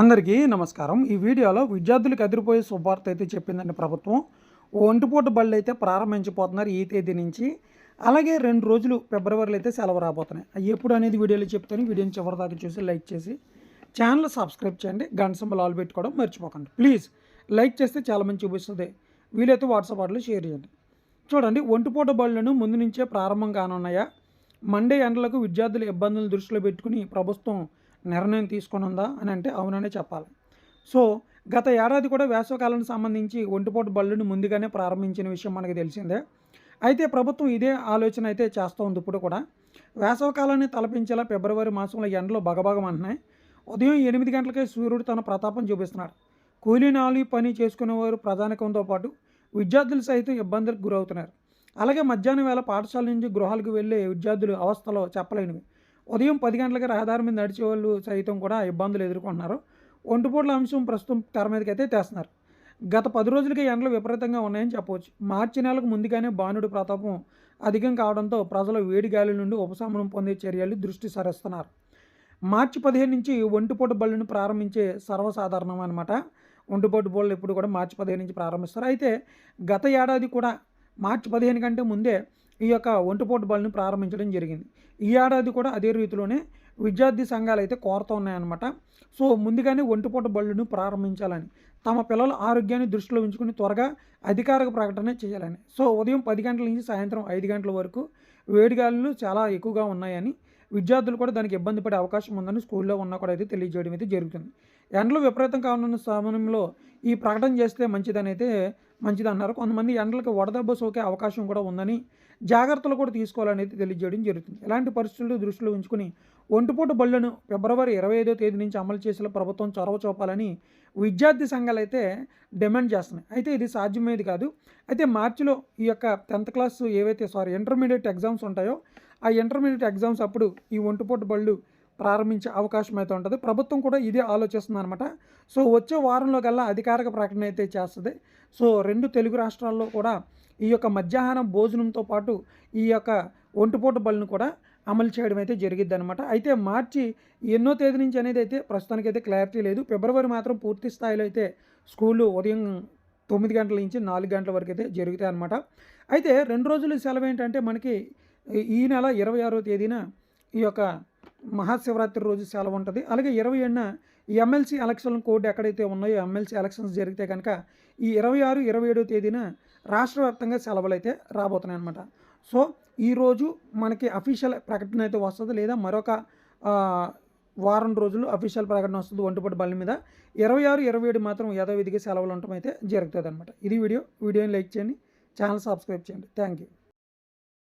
అందరికీ నమస్కారం. ఈ వీడియోలో విద్యార్థులకు ఎదిరిపోయే శుభార్త అయితే చెప్పిందండి ప్రభుత్వం. ఒంటిపూట బళ్ళు అయితే ప్రారంభించిపోతున్నారు ఈ తేదీ నుంచి. అలాగే రెండు రోజులు ఫిబ్రవరిలో అయితే సెలవు రాబోతున్నాయి. అవి ఎప్పుడు అనేది వీడియోలో చెప్తాను. వీడియోని చివరి దాకా చూసి లైక్ చేసి ఛానల్ సబ్స్క్రైబ్ చేయండి. గంట సింబల్ ఆల్ పెట్టుకోవడం మర్చిపోకండి. ప్లీజ్ లైక్ చేస్తే చాలా మంది చూపిస్తుంది. వీలైతే వాట్సాప్ వాటిలో షేర్ చేయండి. చూడండి ఒంటిపూట బళ్ళను ముందు నుంచే ప్రారంభం కానున్నాయా? మండే ఎండలకు విద్యార్థుల ఇబ్బందులు దృష్టిలో పెట్టుకుని ప్రభుత్వం నిర్ణయం తీసుకొని ఉందా అని అంటే అవుననే చెప్పాలి. సో గత ఏడాది కూడా వేసవకాలానికి సంబంధించి ఒంటిపోటు బళ్ళను ముందుగానే ప్రారంభించిన విషయం మనకు తెలిసిందే. అయితే ప్రభుత్వం ఇదే ఆలోచన అయితే చేస్తూ ఉంది ఇప్పుడు కూడా. వేసవకాలాన్ని తలపించేలా ఫిబ్రవరి మాసంలో ఎండలు బగబగమంటున్నాయి. ఉదయం ఎనిమిది గంటలకే సూర్యుడు తన ప్రతాపం చూపిస్తున్నాడు. కూలీ నాలి పని చేసుకునేవారు ప్రధానికంతో పాటు విద్యార్థులు సైతం ఇబ్బందులకు గురవుతున్నారు. అలాగే మధ్యాహ్నం వేళ పాఠశాల నుంచి గృహాలకు వెళ్ళే విద్యార్థులు అవస్థలో చెప్పలేనివి. ఉదయం పది గంటలకి రహదారి మీద నడిచే వాళ్ళు సైతం కూడా ఇబ్బందులు ఎదుర్కొంటున్నారు. ఒంటిపూట్ల అంశం ప్రస్తుతం తెర మీదకి అయితే తెస్తున్నారు. గత పది రోజులకి ఎండలు విపరీతంగా ఉన్నాయని చెప్పవచ్చు. మార్చి నెలకు ముందుగానే బాణుడి ప్రతాపం అధికం కావడంతో ప్రజలు వేడి గాలి నుండి ఉపశమనం పొందే చర్యలు దృష్టి సరిస్తున్నారు. మార్చి పదిహేను నుంచి ఒంటిపూట బళ్ళను ప్రారంభించే సర్వసాధారణం అనమాట ఒంటిపూట బళ్ళు ఇప్పుడు కూడా మార్చి పదిహేను నుంచి ప్రారంభిస్తారు. అయితే గత ఏడాది కూడా మార్చి పదిహేను కంటే ముందే ఈ యొక్క ఒంటిపోటు బళ్ళను ప్రారంభించడం జరిగింది. ఈ ఏడాది కూడా అదే రీతిలోనే విద్యార్థి సంఘాలు అయితే కోరుతూ ఉన్నాయన్నమాట. సో ముందుగానే ఒంటిపూట బళ్ళను ప్రారంభించాలని తమ పిల్లల ఆరోగ్యాన్ని దృష్టిలో ఉంచుకుని త్వరగా అధికారిక ప్రకటన చేయాలని. సో ఉదయం పది గంటల నుంచి సాయంత్రం ఐదు గంటల వరకు వేడిగాలు చాలా ఎక్కువగా ఉన్నాయని విద్యార్థులు కూడా దానికి ఇబ్బంది పడే అవకాశం ఉందని స్కూల్లో ఉన్నా కూడా అయితే తెలియజేయడం అయితే జరుగుతుంది. ఎండలు విపరీతం కానున్న సమయంలో ఈ ప్రకటన చేస్తే మంచిదని అయితే మంచిది అన్నారు కొంతమంది ఎండలకు వడదెబ్బ సోకే అవకాశం కూడా ఉందని జాగ్రత్తలు కూడా తీసుకోవాలని అయితే తెలియజేయడం జరుగుతుంది. ఇలాంటి పరిస్థితులు దృష్టిలో ఉంచుకుని ఒంటిపూట బళ్ళను ఫిబ్రవరి ఇరవై ఐదో తేదీ నుంచి అమలు చేసేలా ప్రభుత్వం చొరవ చూపాలని విద్యార్థి సంఘాలు అయితే డిమాండ్ చేస్తున్నాయి. అయితే ఇది సాధ్యమేది కాదు. అయితే మార్చిలో ఈ యొక్క టెన్త్ క్లాస్ ఏవైతే సారీ ఇంటర్మీడియట్ ఎగ్జామ్స్ ఉంటాయో ఆ ఇంటర్మీడియట్ ఎగ్జామ్స్ అప్పుడు ఈ ఒంటిపూట బళ్ళు ప్రారంభించే అవకాశం అయితే ఉంటుంది. ప్రభుత్వం కూడా ఇదే ఆలోచిస్తుంది అనమాట సో వచ్చే వారంలో కల్లా అధికారిక ప్రకటన అయితే చేస్తుంది. సో రెండు తెలుగు రాష్ట్రాల్లో కూడా ఈ యొక్క మధ్యాహ్నం భోజనంతో పాటు ఈ యొక్క ఒంటిపూట బళ్ళను కూడా అమలు చేయడం అయితే జరిగిద్ది అనమాట అయితే మార్చి ఎన్నో తేదీ నుంచి అనేది అయితే ప్రస్తుతానికి అయితే క్లారిటీ లేదు. ఫిబ్రవరి మాత్రం పూర్తి స్థాయిలో అయితే స్కూళ్ళు ఉదయం తొమ్మిది గంటల నుంచి నాలుగు గంటల వరకు అయితే జరుగుతాయి అనమాట అయితే రెండు రోజుల సెలవు ఏంటంటే మనకి ఈ నెల ఇరవై ఆరో తేదీన ఈ యొక్క మహాశివరాత్రి రోజు సెలవు ఉంటుంది. అలాగే ఇరవై ఏడున ఎమ్మెల్సీ ఎలక్షన్ కోడ్ ఎక్కడైతే ఉన్నాయో ఎమ్మెల్సీ ఎలక్షన్స్ జరిగితే కనుక ఈ ఇరవై ఆరు ఇరవై ఏడో తేదీన రాష్ట్ర వ్యాప్తంగా సెలవులు అయితే రాబోతున్నాయి అనమాట సో ఈరోజు మనకి అఫీషియల్ ప్రకటన అయితే వస్తుంది లేదా మరొక వారం రోజులు అఫీషియల్ ప్రకటన వస్తుంది ఒంటిపడి బల్ల మీద. ఇరవై ఆరు ఇరవై ఏడు మాత్రం యథావిధిగా సెలవులు ఉండటం అయితే జరుగుతుంది అనమాట ఇది వీడియో. వీడియోని లైక్ చేయండి. ఛానల్ సబ్స్క్రైబ్ చేయండి. Thank you